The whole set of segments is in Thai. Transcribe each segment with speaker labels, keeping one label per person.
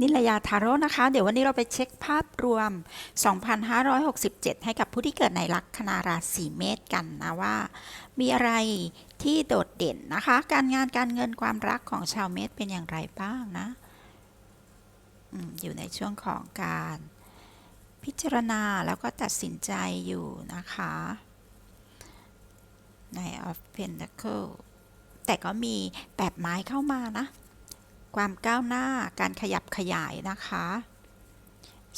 Speaker 1: นิลยาทาโร่นะคะ เดี๋ยววันนี้เราไปเช็คภาพรวม 2,567 ให้กับผู้ที่เกิดในลัคนาราศีเมษกันนะว่า มีอะไรที่โดดเด่นนะคะ การงานการเงินความรักของชาวเมษเป็นอย่างไรบ้างนะออยู่ในช่วงของการ พิจารณาแล้วก็ตัดสินใจอยู่นะคะใน of Pentacle แต่ก็มีแบบไม้เข้ามานะ ความก้าวหน้าการขยับขยายนะคะ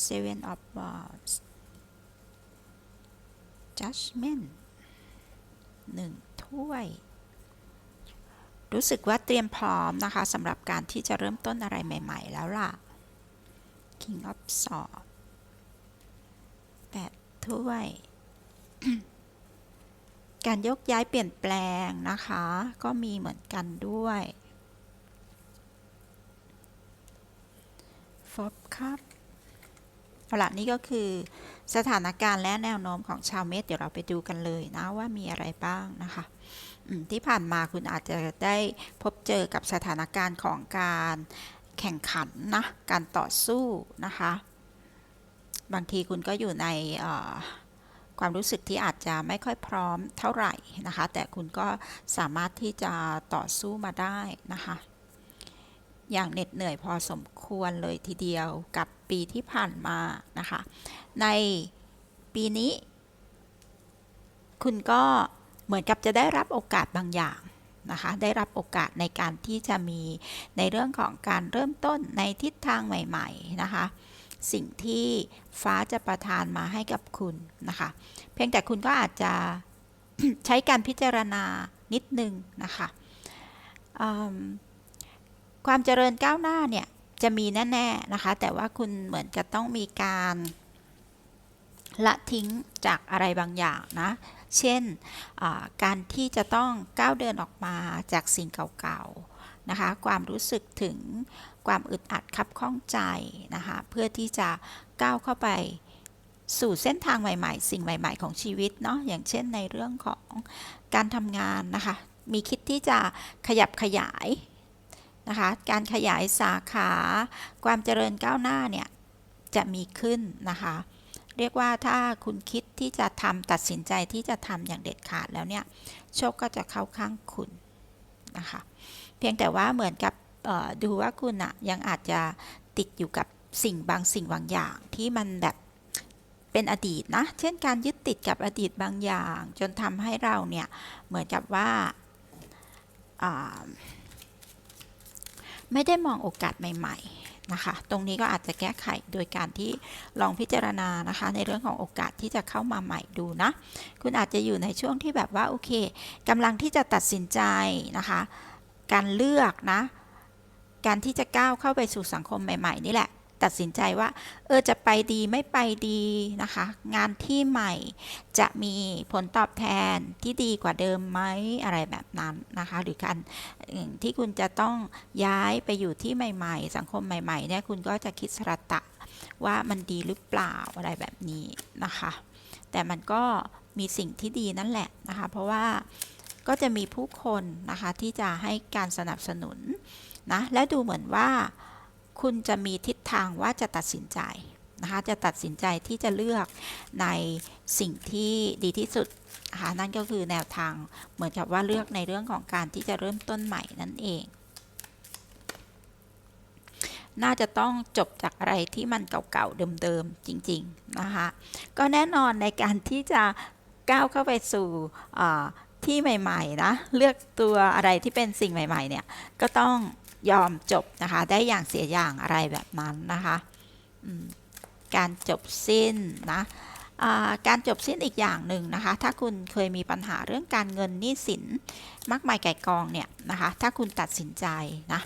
Speaker 1: Seven of Wands Judgment หนึ่งถ้วย รู้สึกว่าเตรียมพร้อมนะคะสำหรับการที่จะเริ่มต้นอะไรใหม่ ๆ แล้วล่ะ King of Swords แปดถ้วย การยกย้ายเปลี่ยนแปลงนะคะ ก็มีเหมือนกันด้วย ฟอบครับเอาละนี่ก็คือสถานการณ์และแนวโน้มของชาวเมษเดี๋ยวเราไปดูกันเลยนะว่ามีอะไรบ้างนะคะที่ผ่านมาคุณอาจจะได้พบเจอกับสถานการณ์ของการแข่งขันนะการต่อสู้นะคะ บางทีคุณก็อยู่ในความรู้สึกที่อาจจะไม่ค่อยพร้อมเท่าไหร่นะคะ แต่คุณก็สามารถที่จะต่อสู้มาได้นะคะ อย่างเหน็ดเหนื่อยพอสมควรเลยทีเดียวกับปีที่ผ่านมานะคะ ในปีนี้ คุณก็เหมือนกับจะได้รับโอกาสบางอย่างนะคะ ได้รับโอกาสในการที่จะมีในเรื่องของการเริ่มต้นในทิศทางใหม่ ๆ นะคะ สิ่งที่ฟ้าจะประทานมาให้กับคุณนะคะ เพียงแต่คุณก็อาจจะใช้การพิจารณานิดนึงนะคะอืม ความเจริญก้าวหน้าเนี่ยจะมีแน่ๆนะคะ แต่ว่าคุณเหมือนจะต้องมีการละทิ้งจากอะไรบางอย่างนะ เช่นการที่จะต้องก้าวเดินออกมาจากสิ่งเก่าๆนะคะ ความรู้สึกถึงความอึดอัดคับข้องใจนะคะ เพื่อที่จะก้าวเข้าไปสู่เส้นทางใหม่ๆ สิ่งใหม่ ๆ ของชีวิตเนาะ อย่างเช่นในเรื่องของการทำงานนะคะ มีคิดที่จะขยับขยาย นะคะ การขยายสาขาความเจริญก้าวหน้าเนี่ยจะมีขึ้นนะคะ เรียกว่าถ้าคุณคิดที่จะทำตัดสินใจที่จะทำอย่างเด็ดขาดแล้วเนี่ยโชคก็จะเข้าข้างคุณนะคะ เพียงแต่ว่าเหมือนกับดูว่าคุณอะยังอาจจะติดอยู่กับสิ่งบางสิ่งบางอย่างที่มันแบบเป็นอดีตนะ เช่นการยึดติดกับอดีตบางอย่าง จนทำให้เราเนี่ยเหมือนกับว่าอ่า ไม่ได้มองโอกาสใหม่ๆนะคะ ตรงนี้ก็อาจจะแก้ไขโดยการที่ลองพิจารณานะคะ ในเรื่องของโอกาสที่จะเข้ามาใหม่ดูนะ คุณอาจจะอยู่ในช่วงที่แบบว่าโอเคกำลังที่จะตัดสินใจนะคะ การเลือกนะ การที่จะก้าวเข้าไปสู่สังคมใหม่ ๆ นี่แหละ ตัดสินใจว่า เออจะไปดีไม่ไปดีนะคะ งานที่ใหม่จะมีผลตอบแทนที่ดีกว่าเดิมไหมอะไรแบบนั้นนะคะ หรือการที่คุณจะต้องย้ายไปอยู่ที่ใหม่ ๆ สังคมใหม่ ๆ เนี่ยคุณก็จะคิดสระตะว่ามันดีหรือเปล่าอะไรแบบนี้นะคะ แต่มันก็มีสิ่งที่ดีนั่นแหละนะคะ เพราะว่าก็จะมีผู้คนนะคะที่จะให้การสนับสนุนนะและดูเหมือนว่า คุณจะมีทิศทางว่าจะตัดสินใจนะคะ จะตัดสินใจที่จะเลือกในสิ่งที่ดีที่สุดนะคะนั่นก็คือแนวทางเหมือนกับว่าเลือกในเรื่องของการที่จะเริ่มต้นใหม่นั่นเอง น่าจะต้องจบจากอะไรที่มันเก่าๆเดิมๆจริงๆนะคะ ก็แน่นอนในการที่จะก้าวเข้าไปสู่ที่ใหม่ๆนะ เลือกตัวอะไรที่เป็นสิ่งใหม่ ๆ เนี่ย ก็ต้อง ยอมจบนะคะ ได้อย่างเสียอย่างอะไรแบบนั้นนะคะการจบสิ้นนะการจบสิ้นอีกอย่างหนึ่งนะคะ ถ้าคุณเคยมีปัญหาเรื่องการเงินหนี้สินมากมายไก่กองเนี่ยนะคะ ถ้าคุณตัดสินใจนะ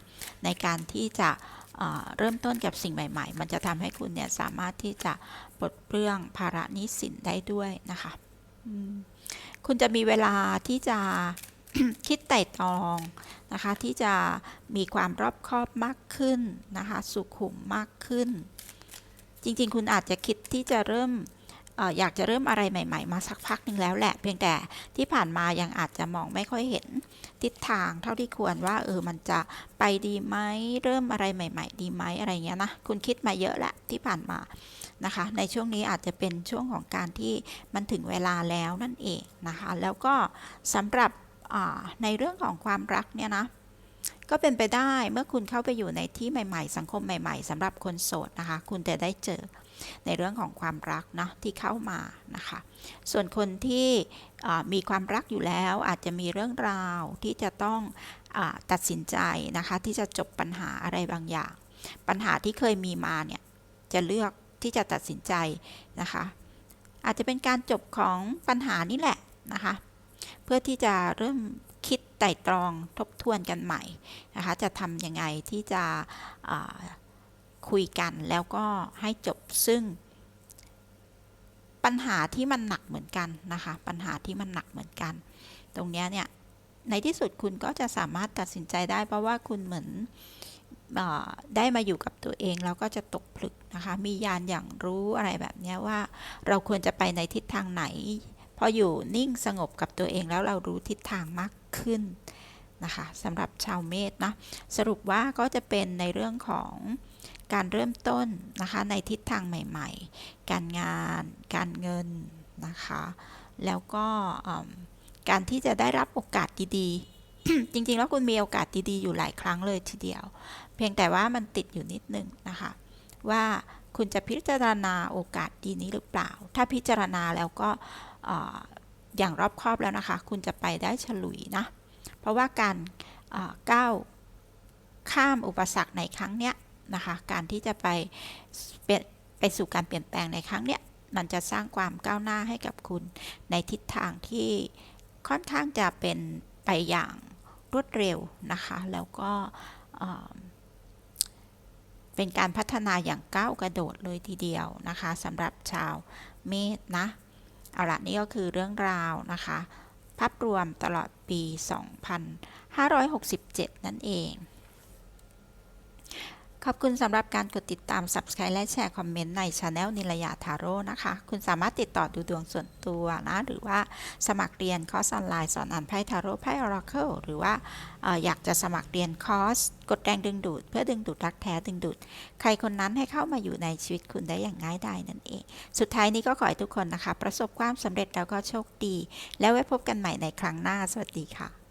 Speaker 1: ในการที่จะเริ่มต้นกับสิ่งใหม่ ๆ มันจะทำให้คุณเนี่ยสามารถที่จะปลดเปลื้องภาระหนี้สินได้ด้วยนะคะคุณจะมีเวลาที่จะคิดไต่ตรอง นะคะที่จะมีความรอบคอบมากขึ้นนะคะสุขุมมากขึ้น จริง ๆ คุณอาจจะคิดที่จะเริ่มอยากจะเริ่มอะไรใหม่ ๆ มาสักพักหนึ่งแล้วแหละ เพียงแต่ที่ผ่านมายังอาจจะมองไม่ค่อยเห็นทิศทางเท่าที่ควรว่าเออมันจะไปดีไหมเริ่มอะไรใหม่ ๆ ดีไหมอะไรเงี้ยนะคุณคิดมาเยอะแหละที่ผ่านมานะคะ ในช่วงนี้อาจจะเป็นช่วงของการที่มันถึงเวลาแล้วนั่นเองนะคะ แล้วก็สำหรับ ในเรื่องของความรักเนี่ยนะก็เป็นไปได้เมื่อคุณเข้าไปอยู่ในที่ใหม่ ๆ สังคมใหม่ ๆสำหรับคนโสดนะคะ คุณจะได้เจอในเรื่องของความรักนะที่เข้ามานะคะ ส่วนคนที่มีความรักอยู่แล้วอาจจะมีเรื่องราวที่จะต้องอตัดสินใจนะคะ ที่จะจบปัญหาอะไรบางอย่าง ปัญหาที่เคยมีมาเนี่ยจะเลือกที่จะตัดสินใจนะคะ อาจจะเป็นการจบของปัญหานี่แหละนะคะ เพื่อที่จะเริ่มคิดไต่ตรองทบทวนกันใหม่นะคะ จะทำยังไงที่จะคุยกันแล้วก็ให้จบซึ่ง ปัญหาที่มันหนักเหมือนกันนะคะ ปัญหาที่มันหนักเหมือนกัน ตรงเนี้ยเนี่ยในที่สุดคุณก็จะสามารถตัดสินใจได้เพราะว่าคุณเหมือนอได้มาอยู่กับตัวเองแล้วก็จะตกผลึกนะคะ มียานอย่างรู้อะไรแบบเนี้ยว่า เราควรจะไปในทิศทางไหน พออยู่นิ่งสงบกับตัวเองแล้วเรารู้ทิศทางมากขึ้นนะคะสำหรับชาวเมษนะสรุปว่าก็จะเป็นในเรื่องของการเริ่มต้นนะคะในทิศทางใหม่ๆ การงานการเงินนะคะแล้วก็การที่จะได้รับโอกาสดีๆ จริงๆ แล้วคุณมีโอกาสดีๆ อยู่หลายครั้งเลยทีเดียว เพียงแต่ว่ามันติดอยู่นิดนึงนะคะว่าคุณจะพิจารณาโอกาสดีนี้หรือเปล่า ถ้าพิจารณาแล้วก็ อย่างรอบคอบแล้วนะคะ คุณจะไปได้ฉลุยนะ เพราะว่าการก้าวข้ามอุปสรรคในครั้งเนี้ยนะคะ การที่จะไปเปไปสู่การเปลี่ยนแปลงในครั้งเนี้ย มันจะสร้างความก้าวหน้าให้กับคุณในทิศทางที่ค่อนข้างจะเป็นไปอย่างรวดเร็วนะคะ แล้วก็เป็นการพัฒนาอย่างก้าวกระโดดเลยทีเดียวนะคะสำหรับชาวเมษนะ เอาละนี่ก็คือเรื่องราวนะคะ ภาพรวมตลอดปี 2567 นั่นเอง ขอบคุณสำหรับการกดติดตาม Subscribe และแชร์คอมเมนต์ใน Channel นิลยาทาโร่นะคะ คุณสามารถติดต่อดูดวงส่วนตัวนะ หรือว่าสมัครเรียนคอร์สออนไลน์สอนอ่านไพ่ทาโร่ไพ่ออราเคิลหรือว่าอออยากจะสมัครเรียนคอร์ส กดแรงดึงดูด เพื่อดึงดูดรักแท้ดึงดูด ใครคนนั้นให้เข้ามาอยู่ในชีวิตคุณได้อย่างง่ายดายนั่นเอง สุดท้ายนี้ก็ขอให้ทุกคนนะคะ ประสบความสำเร็จแล้วก็โชคดี แล้วไว้พบกันใหม่ในครั้งหน้าสวัสดีค่ะ